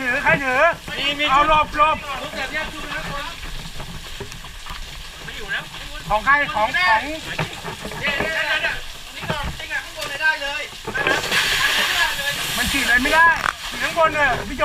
ถือใครถือมีมีเอาหลบหลบลูกแบบเนี้ยชุดนะคนไม่อยู่แล้วของใครของของเนี่ยเนี่ยเนี่ยเนี่ยนี่ก่อนจริงอะข้างบนเลยได้เลยนะครับได้เลยมันฉีดอะไรไม่ได้ฉีดข้างบนเนี่ยพี่โจ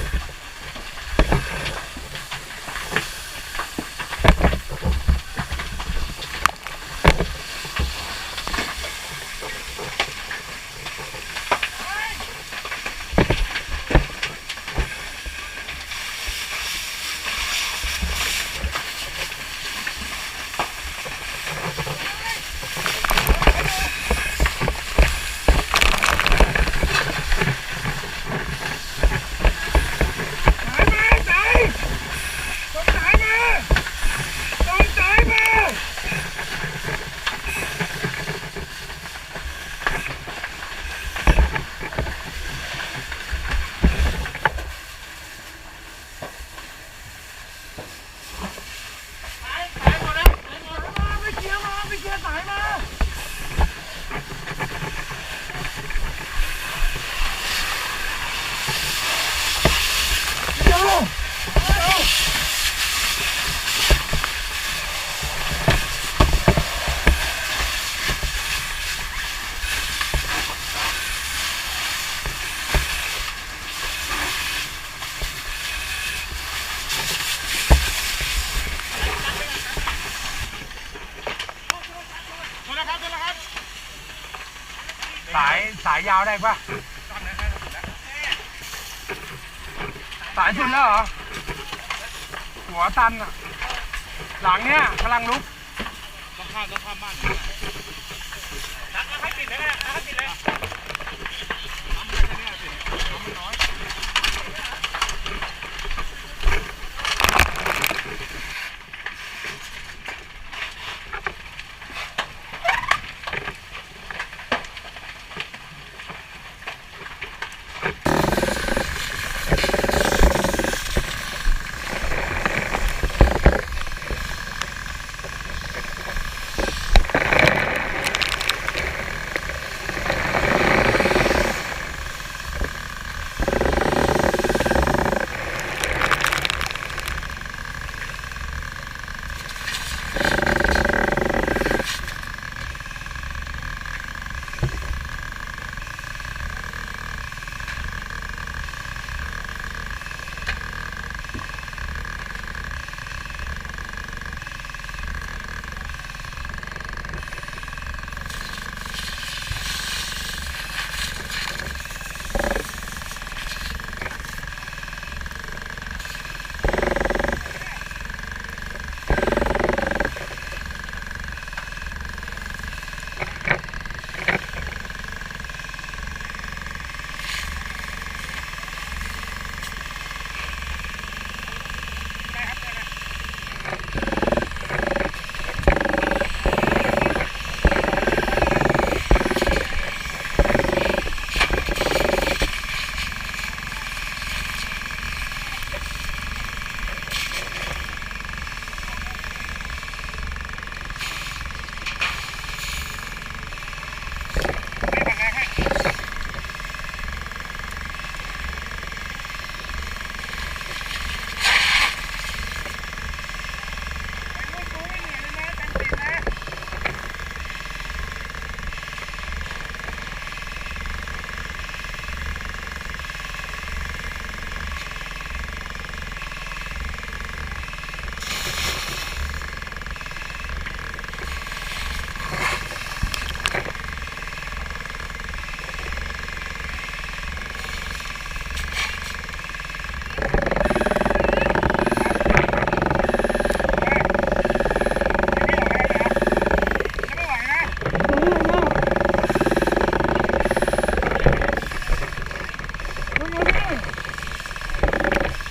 สายสายยาวได้ปะสายสุดแล้วเหรอ หัวตันอะหลังเนี้ยกำลังลุกต้องข้ามต้องข้ามบ้าน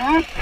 Mm-hmm.